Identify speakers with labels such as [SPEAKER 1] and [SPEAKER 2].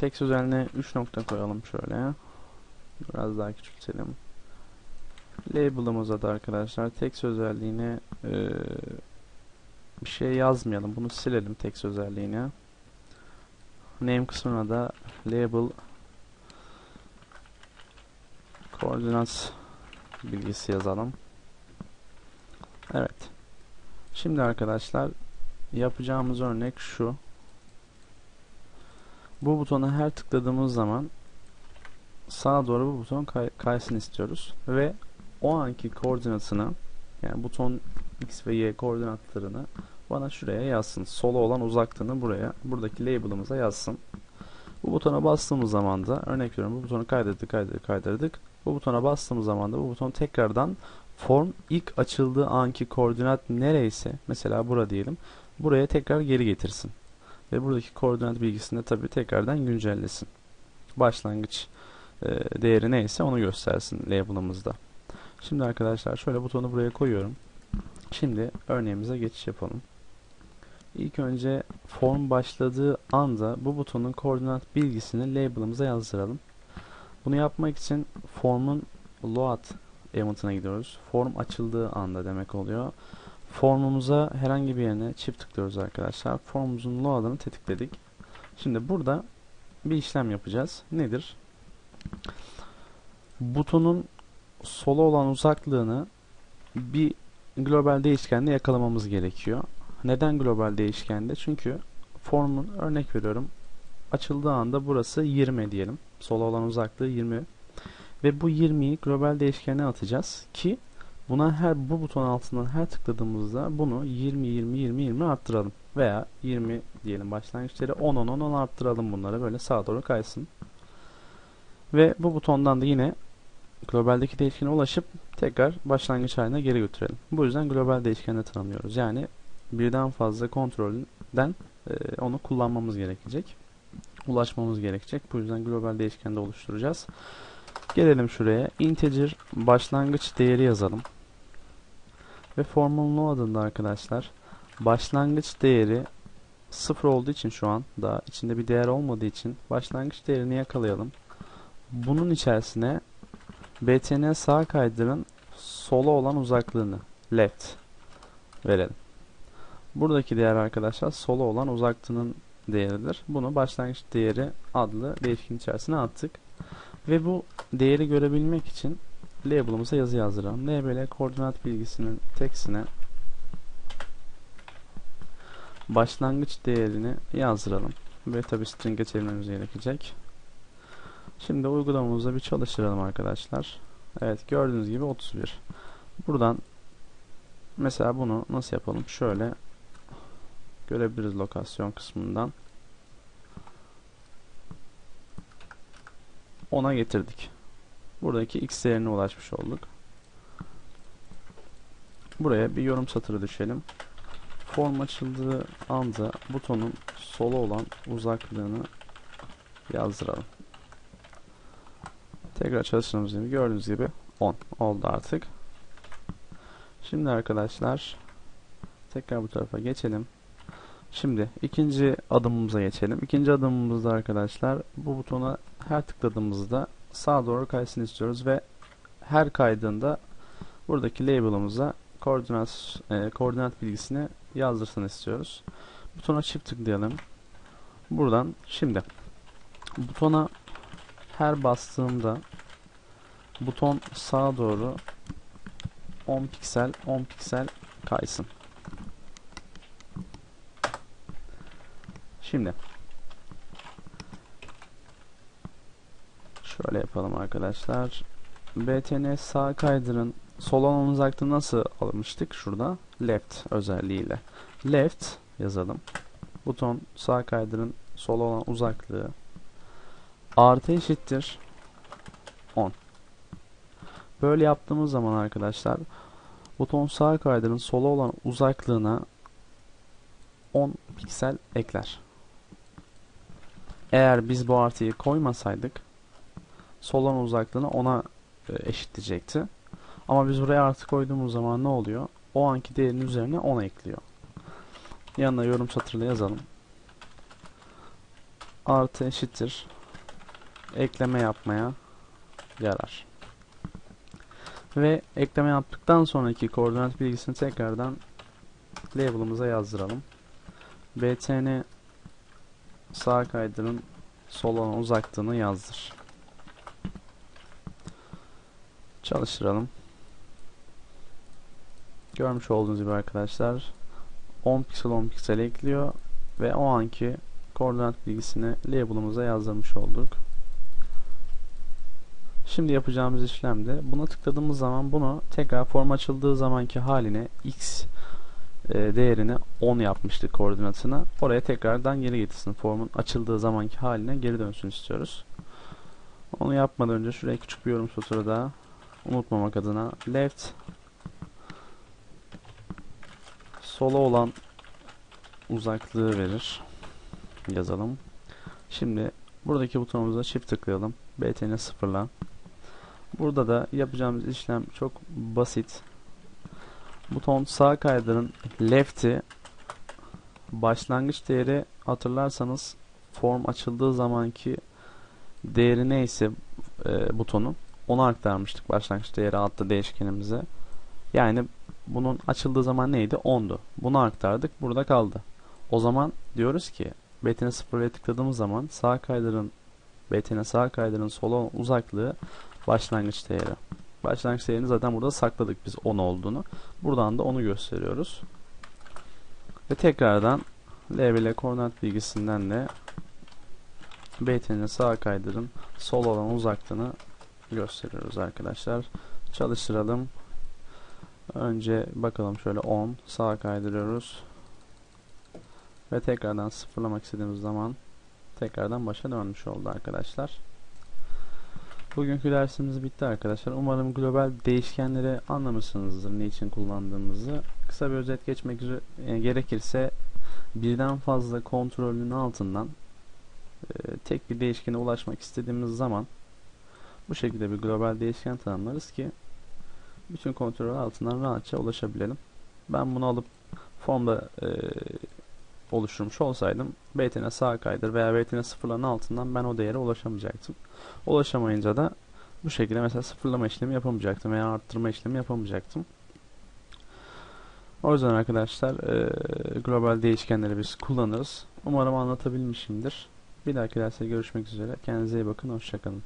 [SPEAKER 1] text özelliğine 3 nokta koyalım şöyle. Biraz daha küçültelim. Label'ımıza da arkadaşlar text özelliğine e, bir şey yazmayalım. Bunu silelim text özelliğine. Name kısmına da label koordinat bilgisi yazalım. Evet. Şimdi arkadaşlar yapacağımız örnek şu. Bu butona her tıkladığımız zaman sağa doğru bu buton kay kaysın istiyoruz ve o anki koordinatını yani buton x ve y koordinatlarını bana şuraya yazsın. Sola olan uzaklığını buraya, buradaki label'ımıza yazsın. Bu butona bastığımız zaman da örnek veriyorum bu butonu kaydırdık, kaydırdık, kaydırdık. Bu butona bastığımız zaman da bu buton tekrardan form ilk açıldığı anki koordinat nereyse mesela bura diyelim. Buraya tekrar geri getirsin. Ve buradaki koordinat bilgisini de tabi tekrardan güncellesin. Başlangıç e, değeri neyse onu göstersin label'ımızda. Şimdi arkadaşlar şöyle butonu buraya koyuyorum. Şimdi örneğimize geçiş yapalım. İlk önce form başladığı anda bu butonun koordinat bilgisini label'ımıza yazdıralım. Bunu yapmak için form'un load elementine gidiyoruz. Form açıldığı anda demek oluyor. Formumuza herhangi bir yerine çift tıklıyoruz arkadaşlar. Formumuzun load'ını tetikledik. Şimdi burada bir işlem yapacağız. Nedir? Butonun sola olan uzaklığını bir global değişkende yakalamamız gerekiyor. Neden global değişkende? Çünkü formun örnek veriyorum açıldığı anda burası 20 diyelim. Sola olan uzaklığı 20 ve bu 20'yi global değişkene atacağız ki buna her bu buton altından her tıkladığımızda bunu 20 20 20 20 arttıralım veya 20 diyelim başlangıçları 10 10 10 10 arttıralım bunları böyle sağa doğru kaysın. Ve bu butondan da yine globaldeki değişkene ulaşıp tekrar başlangıç haline geri götürelim. Bu yüzden global değişkenle tanımlıyoruz. Yani birden fazla kontrolden e, onu kullanmamız gerekecek. Ulaşmamız gerekecek. Bu yüzden global değişkende oluşturacağız. Gelelim şuraya. Integer başlangıç değeri yazalım. Ve formulun adında arkadaşlar başlangıç değeri sıfır olduğu için şu an daha içinde bir değer olmadığı için başlangıç değerini yakalayalım. Bunun içerisine btn sağ kaydırın sola olan uzaklığını left verelim. Buradaki değer arkadaşlar sola olan uzaklığının değeridir. Bunu başlangıç değeri adlı değişken içerisine attık. Ve bu değeri görebilmek için label'ımıza yazı yazdıralım. label'e koordinat bilgisinin teksine başlangıç değerini yazdıralım. Ve tabi string'e çevirmemiz gerekecek. Şimdi uygulamamızda bir çalıştıralım arkadaşlar. Evet gördüğünüz gibi 31. Buradan mesela bunu nasıl yapalım? Şöyle görebiliriz lokasyon kısmından. Ona getirdik. Buradaki x değerine ulaşmış olduk. Buraya bir yorum satırı düşelim. Form açıldığı anda butonun sola olan uzaklığını yazdıralım. Tekrar çalıştığımız gibi gördüğünüz gibi 10 oldu artık. Şimdi arkadaşlar tekrar bu tarafa geçelim. Şimdi ikinci adımımıza geçelim. İkinci adımımızda arkadaşlar bu butona her tıkladığımızda sağa doğru kaysın istiyoruz ve her kaydığında buradaki label'ımıza koordinat e, koordinat bilgisini yazdırsın istiyoruz. Butona çift tıklayalım. Buradan şimdi butona her bastığımda buton sağa doğru 10 piksel 10 piksel kaysın. Şimdi şöyle yapalım arkadaşlar. BTN sağ kaydırın sol olan uzaklığı nasıl almıştık? Şurada left özelliğiyle. Left yazalım. Buton sağ kaydırın sol olan uzaklığı artı eşittir 10. Böyle yaptığımız zaman arkadaşlar buton sağ kaydırın sola olan uzaklığına 10 piksel ekler. Eğer biz bu artıyı koymasaydık solan uzaklığını ona e, eşitleyecekti. Ama biz buraya artı koyduğumuz zaman ne oluyor? O anki değerin üzerine 10 ekliyor. Yanına yorum satırla yazalım. artı eşittir ekleme yapmaya yarar. Ve ekleme yaptıktan sonraki koordinat bilgisini tekrardan label'ımıza yazdıralım. btn sağ kaydırın sol olan uzaklığını yazdır. Çalıştıralım. Görmüş olduğunuz gibi arkadaşlar 10 piksel 10 piksel ekliyor ve o anki koordinat bilgisini label'ımıza yazdırmış olduk. Şimdi yapacağımız işlemde buna tıkladığımız zaman bunu tekrar form açıldığı zamanki haline x e, değerini 10 yapmıştık koordinatına. Oraya tekrardan geri getirsin. Formun açıldığı zamanki haline geri dönsün istiyoruz. Onu yapmadan önce şuraya küçük bir yorum satırı daha unutmamak adına left sola olan uzaklığı verir. Yazalım. Şimdi buradaki butonumuza çift tıklayalım. btn'i sıfırla. Burada da yapacağımız işlem çok basit. Buton sağ kaydırın left'i başlangıç değeri hatırlarsanız form açıldığı zamanki değeri neyse e, butonun onu aktarmıştık başlangıç değeri adlı değişkenimize. Yani bunun açıldığı zaman neydi? 10'du. Bunu aktardık. Burada kaldı. O zaman diyoruz ki btn sıfır'a tıkladığımız zaman sağ kaydırın btn sağ kaydırın sola uzaklığı başlangıç değeri. Başlangıç değerini zaten burada sakladık biz 10 olduğunu. Buradan da onu gösteriyoruz. Ve tekrardan label'e koordinat bilgisinden de btn'i sağa kaydırın sol olan uzaklığını gösteriyoruz arkadaşlar. Çalıştıralım. Önce bakalım şöyle 10 sağa kaydırıyoruz. Ve tekrardan sıfırlamak istediğimiz zaman tekrardan başa dönmüş oldu arkadaşlar. Bugünkü dersimiz bitti arkadaşlar. Umarım global değişkenleri anlamışsınızdır ne için kullandığımızı. Kısa bir özet geçmek e, gerekirse birden fazla kontrolün altından e, tek bir değişkene ulaşmak istediğimiz zaman bu şekilde bir global değişken tanımlarız ki bütün kontrol altından rahatça ulaşabilelim. Ben bunu alıp formda e, oluşturmuş olsaydım btn sağ kaydır veya btn sıfırların altından ben o değere ulaşamayacaktım. Ulaşamayınca da bu şekilde mesela sıfırlama işlemi yapamayacaktım veya arttırma işlemi yapamayacaktım. O yüzden arkadaşlar e, global değişkenleri biz kullanırız. Umarım anlatabilmişimdir. Bir dahaki derste görüşmek üzere. Kendinize iyi bakın. Hoşçakalın.